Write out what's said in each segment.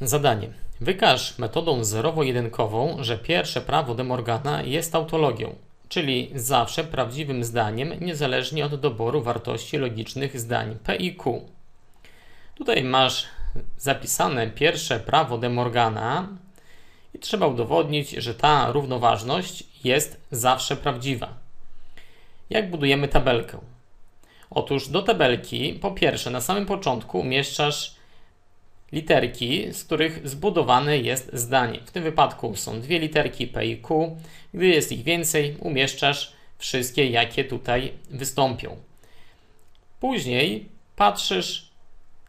Zadanie. Wykaż metodą zerowo-jedynkową, że pierwsze prawo de Morgana jest tautologią, czyli zawsze prawdziwym zdaniem, niezależnie od doboru wartości logicznych zdań P i Q. Tutaj masz zapisane pierwsze prawo de Morgana i trzeba udowodnić, że ta równoważność jest zawsze prawdziwa. Jak budujemy tabelkę? Otóż do tabelki po pierwsze na samym początku umieszczasz literki, z których zbudowane jest zdanie. W tym wypadku są dwie literki P i Q. Gdy jest ich więcej, umieszczasz wszystkie, jakie tutaj wystąpią. Później patrzysz,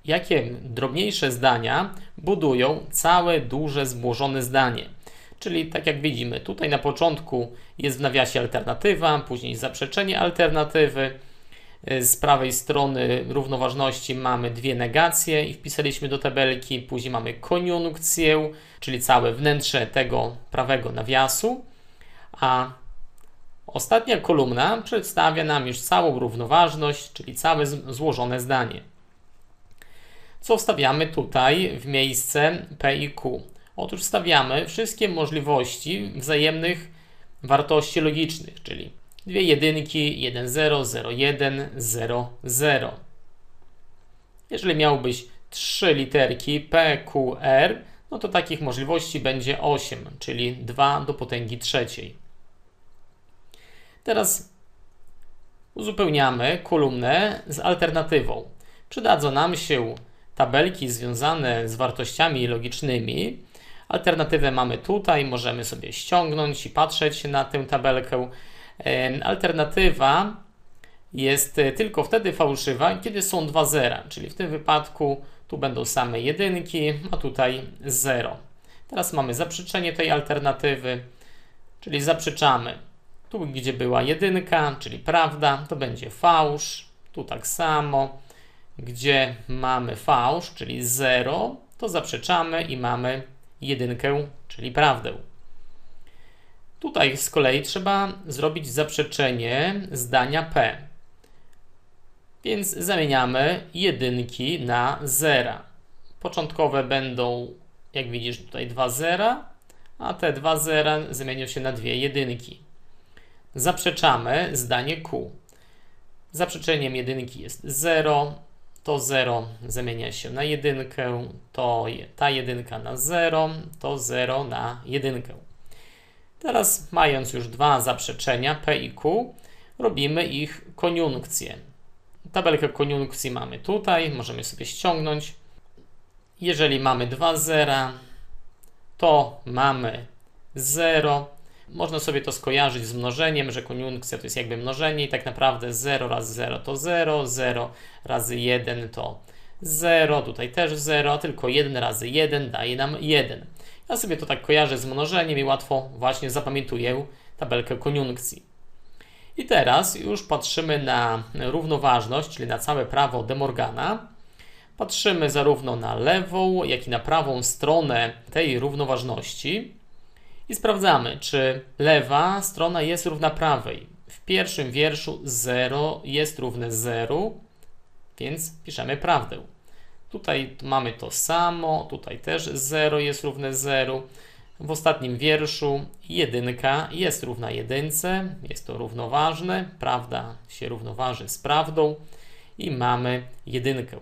jakie drobniejsze zdania budują całe duże złożone zdanie. Czyli tak jak widzimy, tutaj na początku jest w nawiasie alternatywa, później zaprzeczenie alternatywy, z prawej strony równoważności mamy dwie negacje i wpisaliśmy do tabelki. Później mamy koniunkcję, czyli całe wnętrze tego prawego nawiasu. A ostatnia kolumna przedstawia nam już całą równoważność, czyli całe złożone zdanie. Co wstawiamy tutaj w miejsce P i Q? Otóż wstawiamy wszystkie możliwości wzajemnych wartości logicznych, czyli dwie jedynki, 1, 0, 0, 1, 0, 0. Jeżeli miałbyś trzy literki P, Q, R, no to takich możliwości będzie 8, czyli 2 do potęgi trzeciej. Teraz uzupełniamy kolumnę z alternatywą. Przydadzą nam się tabelki związane z wartościami logicznymi. Alternatywę mamy tutaj, możemy sobie ściągnąć i patrzeć na tę tabelkę. Alternatywa jest e, tylko wtedy fałszywa, kiedy są dwa zera, czyli w tym wypadku tu będą same jedynki, a tutaj 0. Teraz mamy zaprzeczenie tej alternatywy, czyli zaprzeczamy. Tu, gdzie była jedynka, czyli prawda, to będzie fałsz. Tu tak samo. Gdzie mamy fałsz, czyli 0, to zaprzeczamy i mamy jedynkę, czyli prawdę. Tutaj z kolei trzeba zrobić zaprzeczenie zdania P. Więc zamieniamy jedynki na zera. Początkowe będą, jak widzisz, tutaj dwa zera, a te dwa zera zamienią się na dwie jedynki. Zaprzeczamy zdanie Q. Zaprzeczeniem jedynki jest 0, to 0 zamienia się na jedynkę, to ta jedynka na 0, to 0 na jedynkę. Teraz, mając już dwa zaprzeczenia P i Q, robimy ich koniunkcję. Tabelkę koniunkcji mamy tutaj, możemy sobie ściągnąć. Jeżeli mamy dwa zera, to mamy 0. Można sobie to skojarzyć z mnożeniem, że koniunkcja to jest jakby mnożenie i tak naprawdę 0 razy 0 to 0, 0 razy 1 to 0, tutaj też 0, tylko 1 razy 1 daje nam 1. Ja sobie to tak kojarzę z mnożeniem i łatwo właśnie zapamiętuję tabelkę koniunkcji. I teraz już patrzymy na równoważność, czyli na całe prawo De Morgana. Patrzymy zarówno na lewą, jak i na prawą stronę tej równoważności i sprawdzamy, czy lewa strona jest równa prawej. W pierwszym wierszu 0 jest równe 0, więc piszemy prawdę. Tutaj mamy to samo, tutaj też 0 jest równe 0. W ostatnim wierszu jedynka jest równa jedynce, jest to równoważne, prawda się równoważy z prawdą i mamy jedynkę.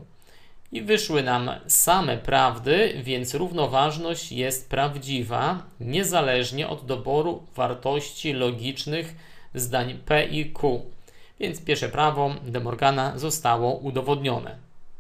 I wyszły nam same prawdy, więc równoważność jest prawdziwa, niezależnie od doboru wartości logicznych zdań P i Q. Więc pierwsze prawo De Morgana zostało udowodnione.